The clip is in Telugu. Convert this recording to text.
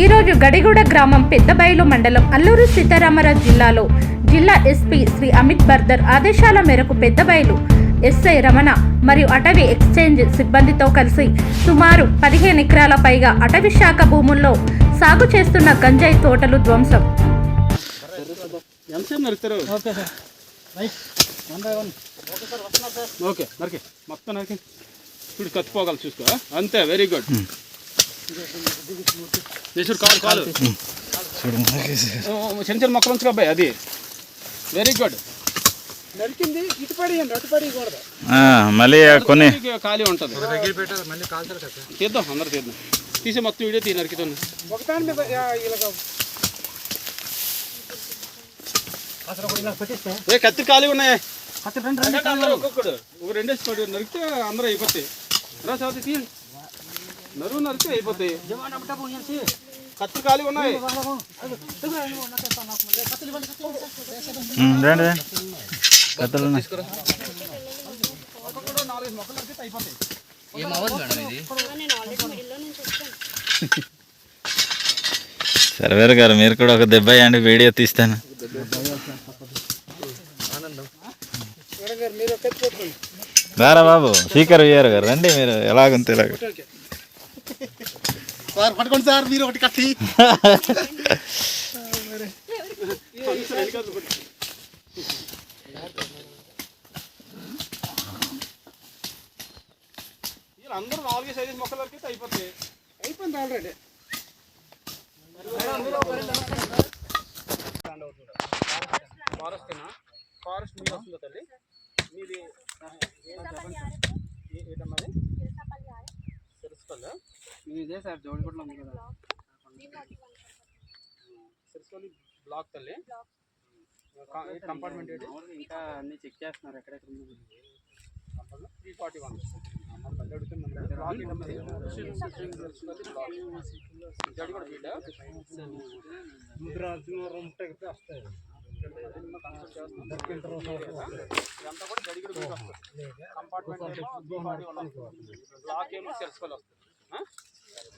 ఈరోజు గడిగూడ గ్రామం పెద్దబయలు మండలం అల్లూరు సీతారామరాజు జిల్లాలో జిల్లా ఎస్పీ శ్రీ అమిత్ బర్దర్ ఆదేశాల మేరకు పెద్దబయలు ఎస్ఐ రమణ మరియు అటవీ ఎక్స్చేంజ్ సిబ్బందితో కలిసి సుమారు పదిహేను ఎకరాల పైగా అటవీ శాఖ భూముల్లో సాగు చేస్తున్న గంజాయి తోటలు ధ్వంసం. ఓకే మొత్తం నరికి. చూడు కత్తిపోగలరు చూసుకో. అంతే వెరీ గుడ్ చూడు కాలు కాలు. చిన్న చిన్న మొక్కలు ఉంచుకో అబ్బాయి అది. వెరీ గుడ్ నరికింది ఇటు పడియండి అటు పడియకూడదు ఆ, మళ్ళీ కొన్ని ఖాళీ ఉంటుంది. మళ్ళీ కాల్చాలి కదా. తీద్దాం అందరు తీద్దాం. తీసే మొత్తం వీడియో తీ నరికితుంది ఏ కత్తి ఖాళీ ఉన్నాయి. రెండు రెండు ఒక్కొక్కడు. ఒక రెండేసి నరికితే అందరూ అయిపోతాయి. రా చదివి తీ నరువు నరికితే అయిపోతాయి. కత్తి ఖాళీ ఉన్నాయి. రండి రండి. అయిపోతాయి సర్వేర్ గారు మీరు కూడా ఒక దెబ్బ వేయండి వీడియో తీస్తాను. రారా బాబు స్పీకర్ అయ్యారు గారు రండి మీరు ఎలాగుంటే ఇలాగ సార్ పట్టుకోండి సార్ మీరు ఒకటి కట్టి. అందరూ నాలుగైదు ఐదు మొక్కలు నరికితే అయిపోతాయి. అయిపోయింది ఆల్రెడీ ఫారెస్టేనా? ఫారెస్ట్ మీద వస్తుందా తల్లి? మీది ఏ- ఏటన్నది సిరస్పల్లి ఇదే సార్ జోడిపట్లో ఉంది కదా. బ్లాక్ తల్లి. కంపార్ట్మెంట్ ఇంకా అన్ని చెక్ చేస్తున్నారు ఎక్కడెక్కడ ఉంది. Three forty one. ముద్ర ఉంటాయి వస్తాయి. ఇదంతా కూడా గడిగడ వస్తుంది కంపార్ట్మెంట్ ఏమో బ్లాక్ ఏమో సిరస్పల్లి వస్తుంది.